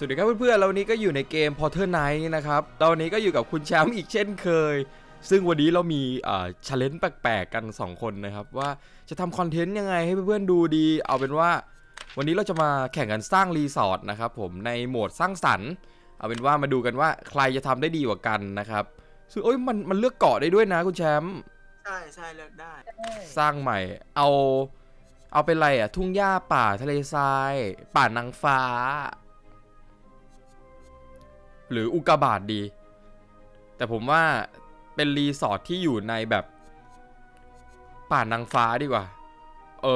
สวัสดีครับเพื่อนๆเราวันนี้ก็อยู่ในเกม Porter Night นะครับ ตอนนี้ก็อยู่กับคุณแชมป์อีกเช่นเคย ซึ่งวันนี้เรามีอ่าชาเลนจ์แปลกๆกัน 2 คนนะครับ ว่าจะทำคอนเทนต์ยังไงให้เพื่อนๆดูดี เอาเป็นว่า วันนี้เราจะมาแข่งกันสร้างรีสอร์ทนะครับผมในโหมดสร้างสรรค์ เอาเป็นว่ามาดูกันว่าใครจะทำได้ดีกว่ากันนะครับ ซึ่งเอ้ยมันมันเลือกเกาะได้ด้วยนะคุณแชมป์ ใช่ใช่เลือกได้ สร้างใหม่ เอา เอาเป็นอะไรอะทุ่งหญ้าป่าทะเลทราย ป่านางฟ้า หรืออุกกาบาตดี แต่ผมว่าเป็นรีสอร์ทที่อยู่ในแบบป่านางฟ้าดีกว่า เอ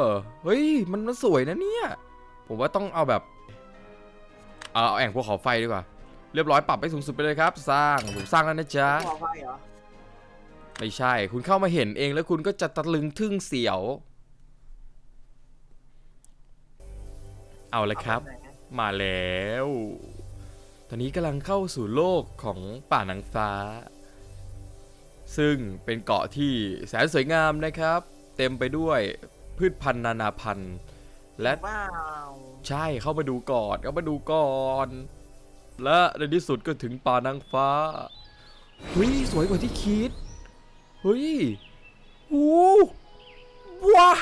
อ เฮ้ยมันมันสวยนะเนี่ย ผมว่าต้องเอาแบบ เอาเอาแอ่งภูเขาไฟดีกว่า เรียบร้อยปรับไปสูงสุดไปเลยครับ สร้าง ผมสร้างแล้วนะจ๊ะ ขอไฟเหรอไม่ใช่ คุณเข้ามาเห็นเองแล้วคุณก็จะตะลึงทึ่งเสียว เอาละครับเอาไปไหนมาแล้ว ตอนนี้กำลังเข้าสู่โลกของป่าหนังฟ้า ซึ่งเป็นเกาะที่แสนสวยงามนะครับ เต็มไปด้วยพืชพันธุ์นานาพันธุ์และว้าวใช่เข้ามาดูก่อนเข้ามาดูก่อน และในที่สุดก็ถึงป่านางฟ้าเฮ้ยสวยกว่าที่คิดเฮ้ยโอ้ว้า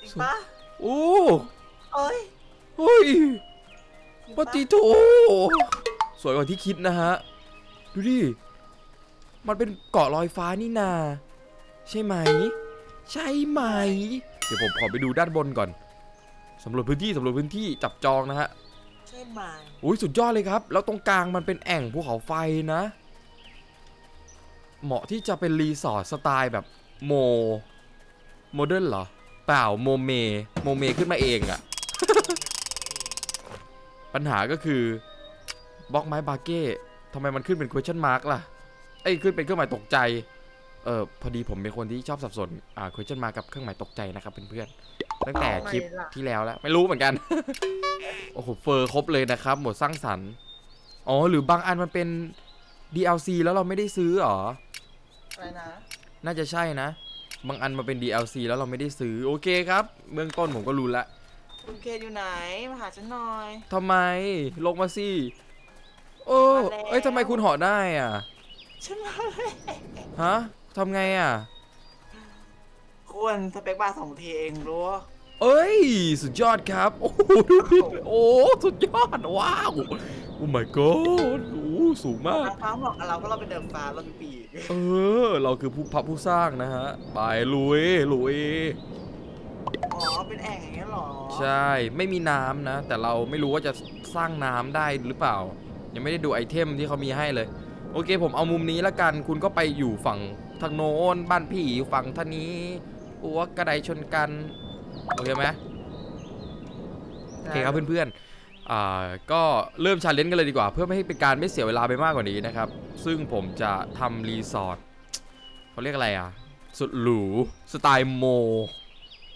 จริงปะโอ้เอ้ยเฮ้ยจริง ปปะฏิโถสวยกว่าที่คิดนะฮะ ดูดิ มันเป็นเกาะลอยฟ้านี่นา ใช่ไหม ใช่ไหม เดี๋ยวผมขอไปดูด้านบนก่อน สำรวจพื้นที่สำรวจพื้นที่จับจองนะฮะ ใช่ไหมอุ้ยสุดยอดเลยครับ แล้วตรงกลางมันเป็นแอ่งภูเขาไฟนะ เหมาะที่จะเป็นรีสอร์ทสไตล์แบบโม โมเดิร์นเหรอ เปล่าโมเม โมเมขึ้นมาเองอะ ปัญหาก็คือบล็อกไม้บาเก้ทำไมมันขึ้นเป็น question mark ล่ะเอ้ยขึ้นเป็นเครื่องหมายตกใจ เออพอดีผมเป็นคนที่ชอบสับสน อ่า question mark กับเครื่องหมายตกใจนะครับเพื่อนๆตั้งแต่คลิปที่แล้วแล้ว ไม่รู้เหมือนกัน โอ้โหเฟอร์ครบเลยนะครับ หมดสร้างสรรค์ อ๋อ หรือบางอันมันเป็น DLC แล้วเราไม่ได้ซื้อเหรออะไรนะ น่าจะใช่นะ บางอันมาเป็น DLC แล้วเราไม่ได้ซื้อ โอเคครับ เบื้องต้นผมก็รู้ละ คุณเคอยู่ไหน มาหาฉันหน่อย ทำไม ลงมาสิ โอ้มาแล้ว เอ้ยทำไมคุณเหาะได้อะ ฉันมาเลยฮะทำไงอะ ควรสเปคบาร์สองทีเองรู้ เอ้ย สุดยอดครับ โอ้โหดูดิโอ้สุดยอด ว้าว โอ้ my god โอ้สูงมากทางฟ้าเหมาะกับเราก็เราเป็นเดิมฟ้าเราเป็นปีกเออ เราคือผู้พับผู้สร้างนะฮะ ไปลุยลุยอ๋อ เป็นแอ่งอย่างเงี้ยเหรอใช่ ไม่มีน้ำนะ แต่เราไม่รู้ว่าจะสร้างน้ำได้หรือเปล่า ยังไม่ได้ดูไอเทมที่เขามีให้เลย โอเค ผมเอามุมนี้ละกัน คุณก็ไปอยู่ฝั่งทางโน้นบ้านผีอยู่ฝั่งท่างนี้อัวกระไดชนกัน โอเคไหมโอเคครับเพื่อนๆอ่าก็เริ่มชาเลนจ์กันเลยดีกว่า เพื่อไม่ให้เป็นการไม่เสียเวลาไปมากกว่านี้นะครับ ซึ่งผมจะทำรีสอร์ทเขาเรียกอะไรอะ สุดหรู สไตล์โม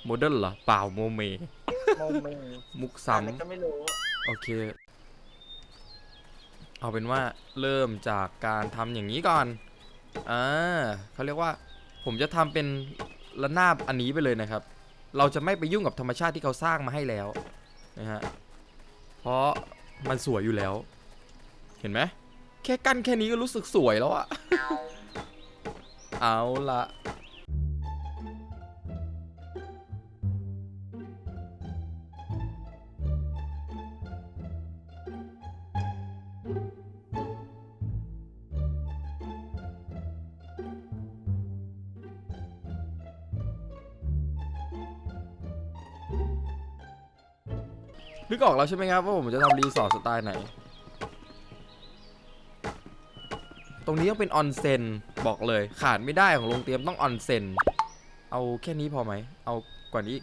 โมเดิร์นเหรอเปล่าโมเม โมเมมุกอะไรซ้ำ ก็ไม่รู้ โอเค เอาเป็นว่าเริ่มจากการทำอย่างนี้ก่อน อ่าเขาเรียกว่า ผมจะทำเป็นระนาบอันนี้ไปเลยนะครับ เราจะไม่ไปยุ่งกับธรรมชาติที่เขาสร้างมาให้แล้วนะฮะ เพราะมันสวยอยู่แล้ว เห็นไหม แค่กั้นแค่นี้ก็รู้สึกสวยแล้วอะ เอาละ นึกออกแล้วใช่ไหมครับว่าผมจะทำรีสอร์ทสไตล์ไหน ตรงนี้ต้องเป็นออนเซ็นบอกเลยขาดไม่ได้ของโรงเตรียมต้องออนเซ็นเอาแค่นี้พอไหม เอากว่านี้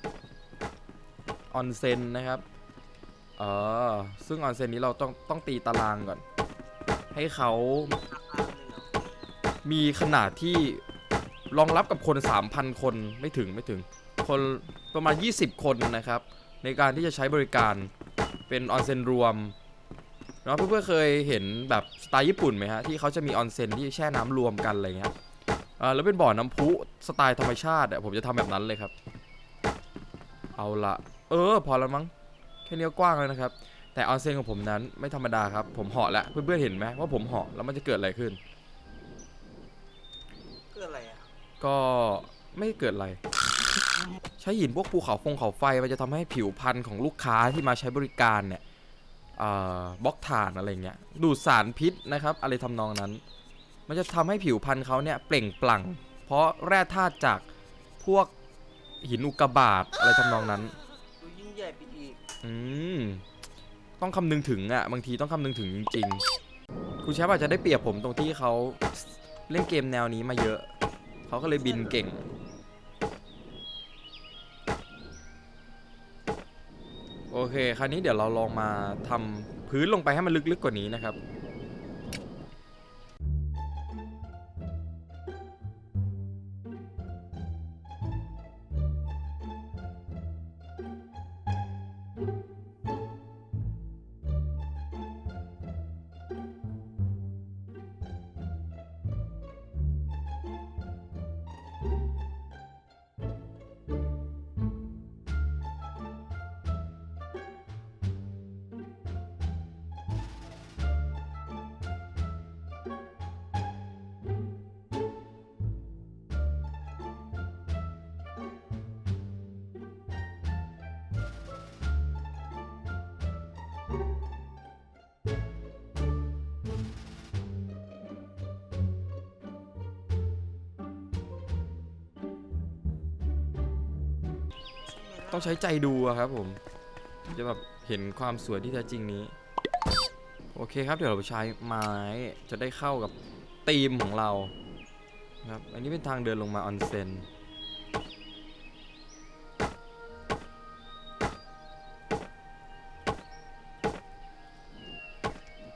ออนเซ็นนะครับ เออซึ่งออนเซ็นนี้เราต้องต้องตีตารางก่อน ให้เขามีขนาดที่รองรับกับคน 3,000 คนไม่ถึงไม่ถึง คนประมาณ 20 คนนะครับ ในการที่จะใช้บริการ เป็นออนเซ็นรวมเนาะเพื่อนๆเคยเห็นแบบสไตล์ญี่ปุ่นไหมฮะที่เขาจะมีออนเซ็นที่แช่น้ำรวมกันอะไรเงี้ยอ่าแล้วเป็นบ่อน้ำพุสไตล์ธรรมชาติอะผมจะทำแบบนั้นเลยครับ เอาละเออ พอแล้วมั้งแค่นี้ก็กว้างแล้วนะครับ แต่ออนเซ็นของผมนั้นไม่ธรรมดาครับ ผมเหาะแล้วเพื่อนๆเห็นไหมว่าผมเหาะแล้วมันจะเกิดอะไรขึ้น เกิดอะไรอะก็ไม่เกิดอะไร ใช้หินพวกภูเขาฟงเขาไฟมันจะทำให้ผิวพรรณของลูกค้าที่มาใช้บริการเนี่ยเอ่อบล็อกถ่านอะไรเงี้ยดูดสารพิษนะครับ อะไรทำนองนั้น มันจะทำให้ผิวพรรณเขาเนี่ยเปล่งปลั่ง เพราะแร่ธาตุจากพวกหินอุกกาบาตอะไรทำนองนั้นดูยิ่งใหญ่ไปอีกอืมต้องคำนึงถึงอะ่ะบางทีต้องคำนึงถึงจริงๆคุณแชมป์อาจจะได้เปรียบผมตรงที่เขาเล่นเกมแนวนี้มาเยอะเขาก็เลยบินเก่ง โอเค คราวนี้เดี๋ยวเราลองมาทำพื้นลงไปให้มันลึกๆกว่านี้นะครับ ต้องใช้ใจดูอะครับผมจะแบบเห็นความสวยที่แท้จริงนี้ โอเคครับเดี๋ยวเราไปใช้ไม้จะได้เข้ากับธีมของเราครับอันนี้เป็นทางเดินลงมาออนเซ็น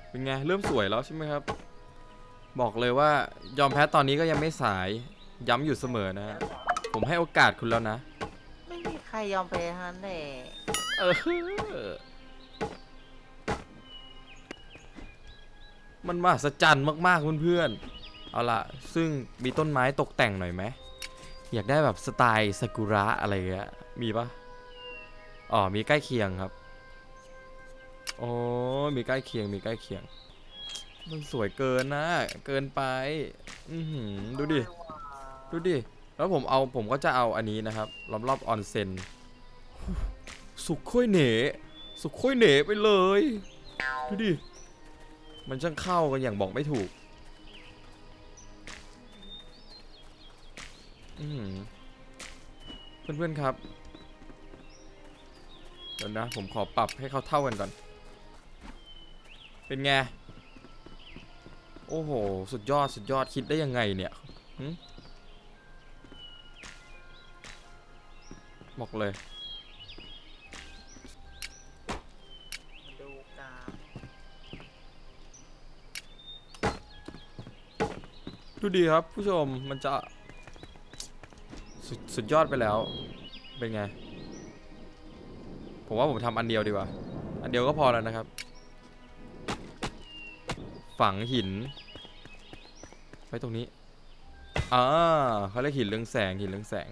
เป็นไง เริ่มสวยแล้วใช่ไหมครับ บอกเลยว่ายอมแพ้ตอนนี้ก็ยังไม่สายย้ำอยู่เสมอนะ ผมให้โอกาสคุณแล้วนะ ครยอมแพ้ฮันแหละเออ มันมหัศจรรย์มากๆเพื่อนๆ เอาล่ะ ซึ่งมีต้นไม้ตกแต่งหน่อยไหม อยากได้แบบสไตล์ซากุระอะไรเงี้ย มีปะอ๋อ มีใกล้เคียงครับ โอ้มีใกล้เคียง มีใกล้เคียง มันสวยเกินนะ เกินไป อือหือ ดูดิ ดูดิ แล้วผมเอาผมก็จะเอาอันนี้นะครับรอบรอบออนเซ็นสุกค่อยเหนสุกค่อยเหนไปเลยดูดิมันช่างเข้ากันอย่างบอกไม่ถูกอือหือเพื่อนๆครับเดี๋ยวนะ ผมขอปรับให้เขาเท่ากันก่อน เป็นไง โอ้โห สุดยอดสุดยอดคิดได้ยังไงเนี่ย บอกเลย มาดูกันดูดีครับ ผู้ชมมันจะสดสุดยอดไปแล้ว เป็นไง ผมว่าผมทำอันเดียวดีกว่า อันเดียวก็พอแล้วนะครับ ฝังหิน ไว้ตรงนี้อ่าเขาเรียกหินเรืองแสงหินเรืองแสง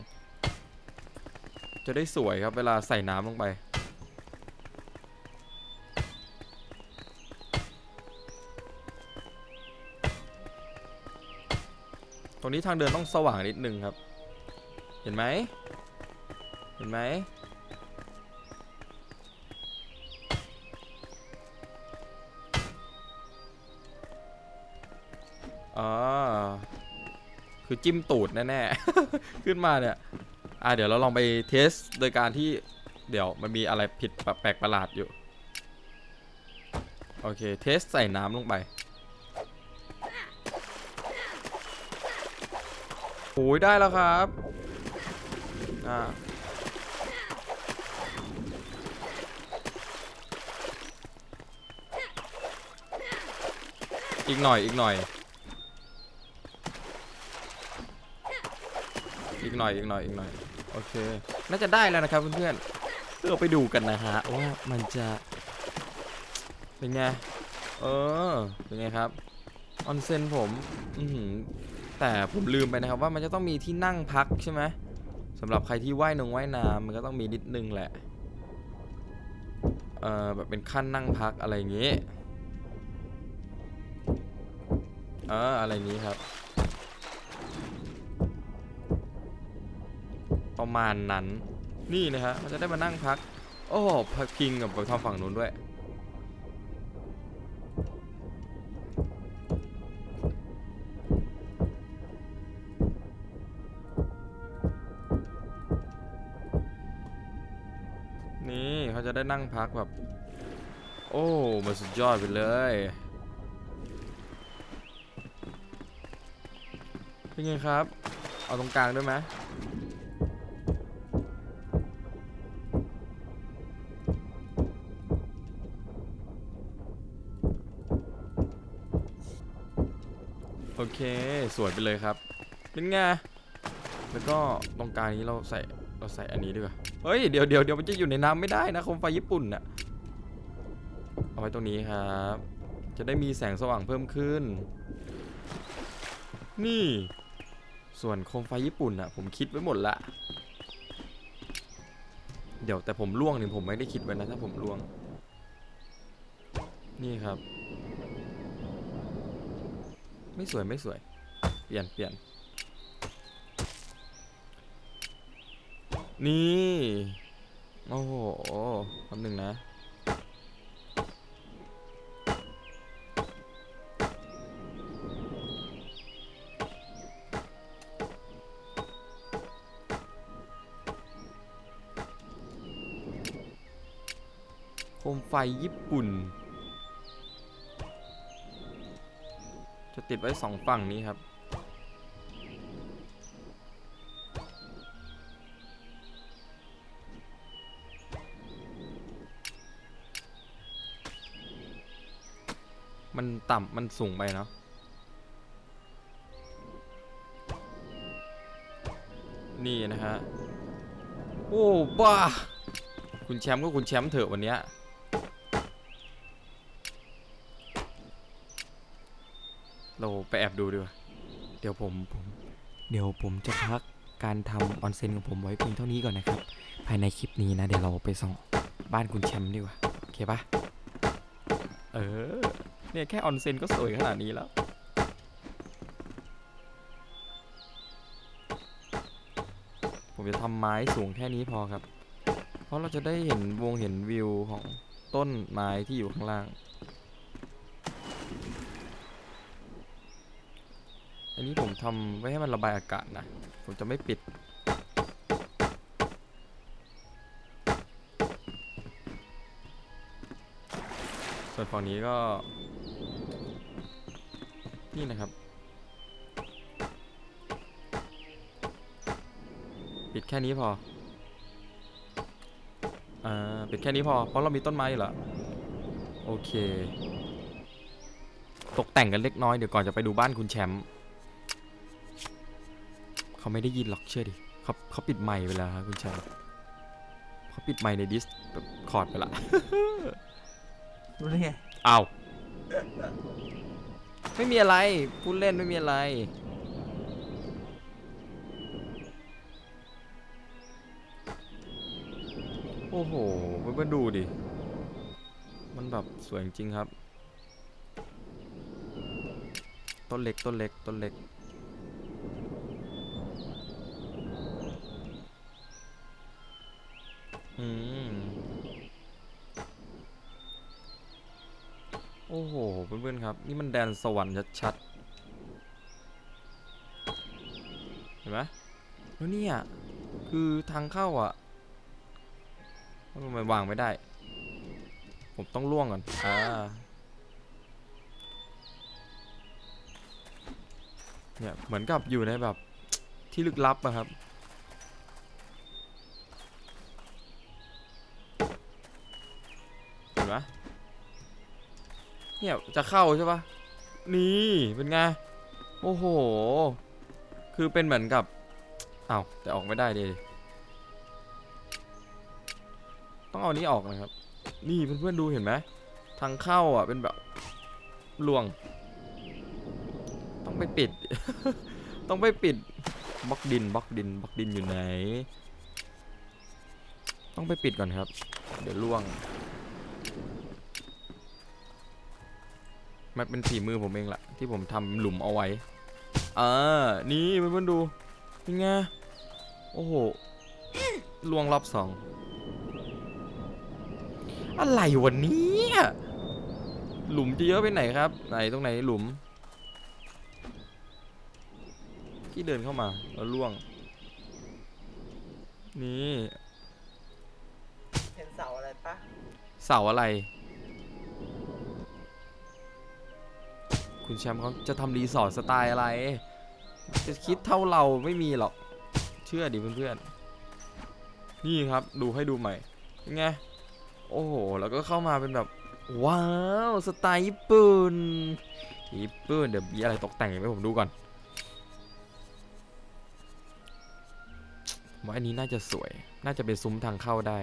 จะได้สวยครับเวลาใส่น้ำลงไป ตรงนี้ทางเดินต้องสว่างนิดนึงครับ เห็นไหม เห็นไหมอ๋อคือจิ้มตูดแน่ๆ ขึ้นมาเนี่ย อะเดี๋ยวเราลองไปเทสโดยการที่เดี๋ยวมันมีอะไรผิดแปลกประหลาดอยู่ โอเค เทสใส่น้ำลงไปโอ้ยได้แล้วครับ อ่า อีกหน่อยอีกหน่อย อีกหน่อยอีกหน่อยอีกหน่อย โอเค น่าจะได้แล้วนะครับเพื่อนๆเราไปดูกันนะฮะว่ามันจะเป็นไง เออ เป็นไงครับ ออนเซนผม อืแต่ผมลืมไปนะครับว่ามันจะต้องมีที่นั่งพักใช่ไหมสำหรับใครที่ว่ายนงว่ายน้ำมันก็ต้องมีนิดนึงแหละ เออแบบเป็นขั้นนั่งพักอะไรอย่างงี้ เอออะไรอย่างงี้ครับ ประมาณนั้น นี่นะฮะมันจะได้มานั่งพัก โอ้พักพิงกับไปทำฝั่งนู้นด้วย นี่เขาจะได้นั่งพักแบบ โอ้มันสุดยอดไปเลยเป็นไงครับ เอาตรงกลางด้วยไหม เค สวยไปเลยครับ เป็นไง แล้วก็ตรงกลางนี้เราใส่เราใส่อันนี้ดีกว่าเฮ้ยเดี๋ยวเดี๋ยวเดี๋ยวมันจะอยู่ในน้ำไม่ได้นะโคมไฟญี่ปุ่นน่ะเอาไว้ตรงนี้ครับ จะได้มีแสงสว่างเพิ่มขึ้น นี่ ส่วนโคมไฟญี่ปุ่นอะ ผมคิดไว้หมดละเดี๋ยวแต่ผมล่วงนี่ผมไม่ได้คิดไว้นะถ้าผมล่วง นี่ครับ ไม่สวยไม่สวย เปลี่ยนเปลี่ยน นี่ โอ้โหคำหนึ่งนะ โคมไฟญี่ปุ่น จะติดไว้สองฝั่งนี้ครับ มันต่ำมันสูงไปเนาะนี่นะฮะ โอ้บ้า คุณแชมป์ก็คุณแชมป์เถอะวันเนี้ย ไปแอบดูดีกว่าเดี๋ยวผมผม เดี๋ยวผมจะพักการทำออนเซ็นของผมไว้เพียงเท่านี้ก่อนนะครับ ภายในคลิปนี้นะ เดี๋ยวเราไปส่องบ้านคุณแชมป์ดีกว่า โอเคปะเออ เนี่ยแค่ออนเซ็นก็สวยขนาดนี้แล้ว ผมจะทำไม้สูงแค่นี้พอครับ เพราะเราจะได้เห็นวงเห็นวิวของต้นไม้ที่อยู่ข้างล่าง นนี้ผมทำไว้ให้มันระบายอากาศนะ ผมจะไม่ปิด ส่วนฝั่งนี้ก็ นี่นะครับ ปิดแค่นี้พอ อ่า ปิดแค่นี้พอ เพราะเรามีต้นไม้อยู่แล้วโอเค ตกแต่งกันเล็กน้อยเดี๋ยวก่อนจะไปดูบ้านคุณแชมป์ เขาไม่ได้ยินหรอกเชื่อดิเขาเขาปิดไมค์ไปแล้วครับคุณแชมป์เขาปิดไมค์ในดิสคอร์ดไปละรู้ได้ไงเอาวไม่มีอะไรพูดเล่นไม่มีอะไรโอ้โหเพื่อนๆดูดิ มันแบบสวยจริงๆครับ ต้นเล็กต้นเล็กต้นเล็ก เพื่อนๆครับ นี่มันแดนสวรรค์ชัดๆ เห็นไหมแล้วเนี่ยคือทางเข้าอะทำไมวางไม่ได้ ผมต้องล่วงก่อน อ่า เนี่ย เหมือนกับอยู่ในแบบที่ลึกลับอะครับ เห็นไหม เนี่ยจะเข้าใช่ปะนี่เป็นไง โอ้โห คือเป็นเหมือนกับอ้าวแต่ออกไม่ได้เดิต้องเอานี้ออกนะครับ นี่เพื่อนๆดูเห็นไหมทางเข้าอะเป็นแบบลวง ต้องไปปิด ต้องไปปิดบล็อกดินบล็อกดินบล็อกดินอยู่ไหน ต้องไปปิดก่อนครับ เดี๋ยวล่วง มันเป็นฝีมือผมเองละที่ผมทำหลุมเอาไว้อ่านี่เพื่อนๆดูเป็นไงโอ้โหลวงรอบสองอะไรวันนี้หลุมจะเยอะไปไหนครับ ไหนตรงไหนหลุม ที่เดินเข้ามาแล้วล่วง นี่ เห็นเสาอะไรปะเสาอะไร คุณแชมป์เขาจะทำรีสอร์ทสไตล์อะไร จะคิดเท่าเราไม่มีหรอก เชื่อดิเพื่อนๆ นี่ครับดูให้ดูใหม่ไง โอ้โห แล้วก็เข้ามาเป็นแบบ ว้าว สไตล์ญี่ปุ่น ญี่ปุ่นเดี๋ยวมีอะไรตกแต่งให้ผมดูก่อนว่าอันนี้น่าจะสวย น่าจะเป็นซุ้มทางเข้าได้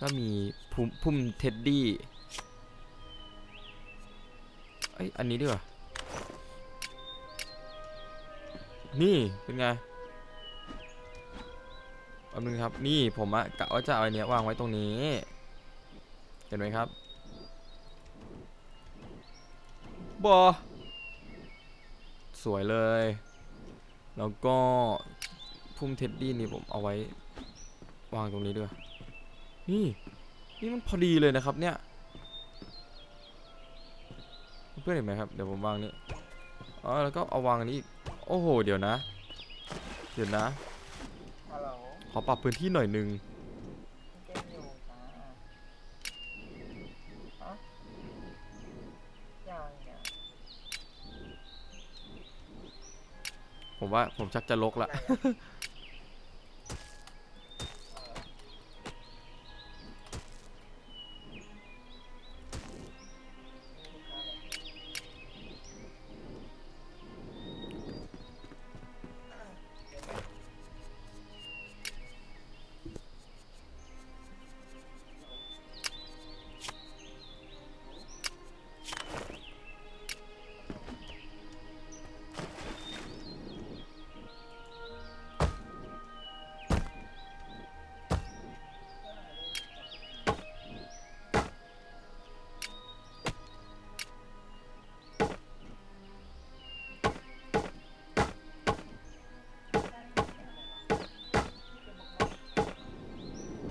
ก็มีพุ่มเท็ดดี้ อ้ยอันนี้ดีกว่า นี่เป็นไงแป๊บนึงครับ นี่ผมอะกะว่าจะเอาไอเนี้ยวางไว้ตรงนี้ เห็นไหมครับบอสวยเลย แล้วก็พุ่มเท็ดดี้นี่ผมเอาไว้วางตรงนี้ด้วย นี่ นี่มันพอดีเลยนะครับเนี่ย เพื่อนเห็นไหมครับ เดี๋ยวผมวางนี่อ๋อแล้วก็เอาวางอันนี้อีก โอ้โห เดี๋ยวนะ เดี๋ยวนะฮัลโหลขอปรับพื้นที่หน่อยนึงเต้นอยู่จ้าฮะยังเนี่ยผมว่าผมชักจะลกละ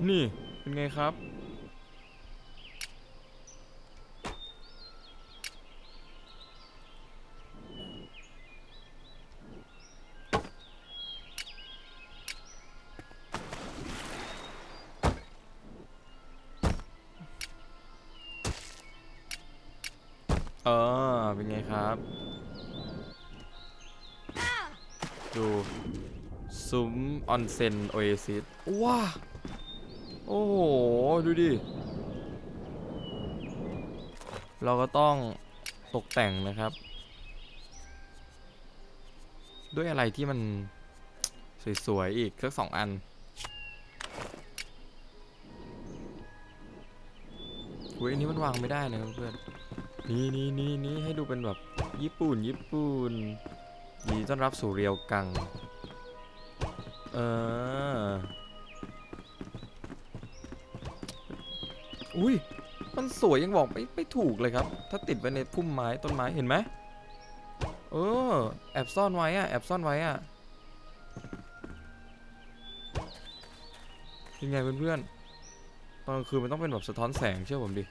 นี่เป็นไงครับ เออ เป็นไงครับ ดู ซุ้มออนเซ็นโอเอซิสว้า โอ้โห ดูดิ เราก็ต้องตกแต่งนะครับ ด้วยอะไรที่มัน สวย ๆ อีกสักสองอันอุ้ยอันนี้มันวางไม่ได้นะครับเพื่อน นี่นี่นี่นี่ให้ดูเป็นแบบญี่ปุ่น ญี่ปุ่นยินดีต้อนรับสู่เรียวกัง เออ อุ้ย มันสวยยังบอกไม่ไม่ถูกเลยครับ ถ้าติดไว้ในพุ่มไม้ต้นไม้เห็นไหมเออ แอบซ่อนไว้อะแอบซ่อนไว้อะยังไงเพื่อนๆ ตอนกลางคืนมันต้องเป็นแบบสะท้อนแสงเชื่อผมดิ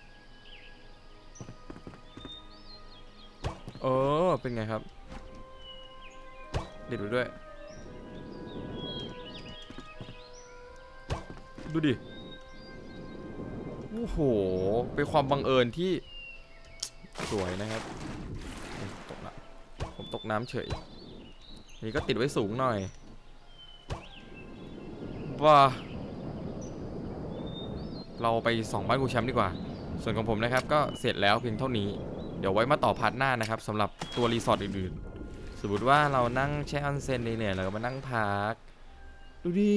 เออ เป็นไงครับ เด็ดไปด้วย ดูดิ โอ้โห เป็นความบังเอิญที่สวยนะครับ ตกน้ำผมตกน้ำเฉย นี่ก็ติดไว้สูงหน่อยว้าเราไปสองบ้านครูแชมป์ดีกว่า ส่วนของผมนะครับ ก็เสร็จแล้วเพียงเท่านี้ เดี๋ยวไว้มาต่อพาร์ทหน้านะครับสำหรับตัวรีสอร์ทอื่นๆ สมมติว่าเรานั่งแช่ออนเซ็นเนี่ยเราก็มานั่งพัก ดูดิ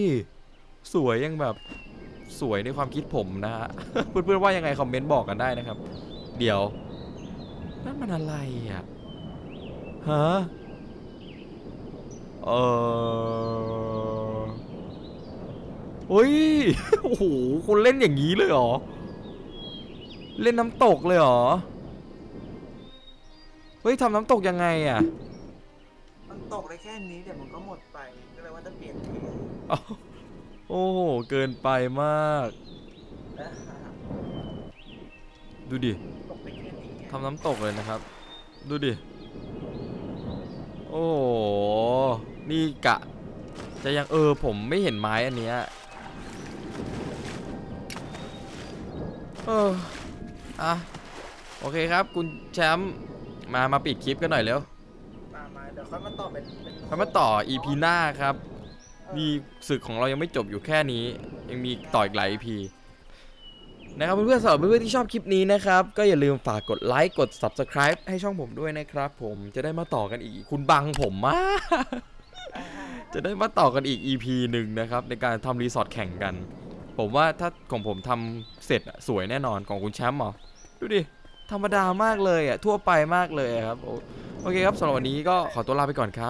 สวยยังแบบ สวยในความคิดผมนะฮะ เพื่อนๆว่ายังไงคอมเมนต์บอกกันได้นะครับ เดี๋ยว นั่นมันอะไรอะ ฮะ เออเฮ้ย โอ้โหคุณเล่นอย่างนี้เลยเหรอ เล่นน้ำตกเลยเหรอ เฮ้ยทำน้ำตกยังไงอะ มันตกได้แค่นี้เดี๋ยวมันก็หมดไป ก็เลยว่าจะเปลี่ยนเทนอ้าว โอ้โห เกินไปมากอ่าดูดิตกไปแค่นี้ไงทำน้ำตกเลยนะครับ ดูดิ โอ้โห นี่กะ จะยังเออผมไม่เห็นไม้อันเนี้ยเอออะ โอเคครับ คุณแชมป์มามาปิดคลิปกันหน่อยเร็วมามาเดี๋ยวค่อยมาต่อเป็นเป็นค่อยมาต่อ EP หน้าครับ เออนี่ศึกของเรายังไม่จบอยู่แค่นี้ ยังมีต่ออีกหลาย EP นะครับเพื่อนๆสำหรับเพื่อนๆที่ชอบคลิปนี้นะครับ ก็อย่าลืมฝากกดไลค์กด Subscribe ให้ช่องผมด้วยนะครับ ผมจะได้มาต่อกันอีกคุณบังผมมากจะได้มาต่อกันอีก EP หนึ่งนะครับ ในการทำรีสอร์ทแข่งกัน ผมว่าถ้าของผมทำเสร็จอะสวยแน่นอนของคุณแชมป์เหรอดูดิ ธรรมดามากเลยอะ ทั่วไปมากเลยครับ โอเคครับสำหรับวันนี้ก็ขอตัวลาไปก่อนครับ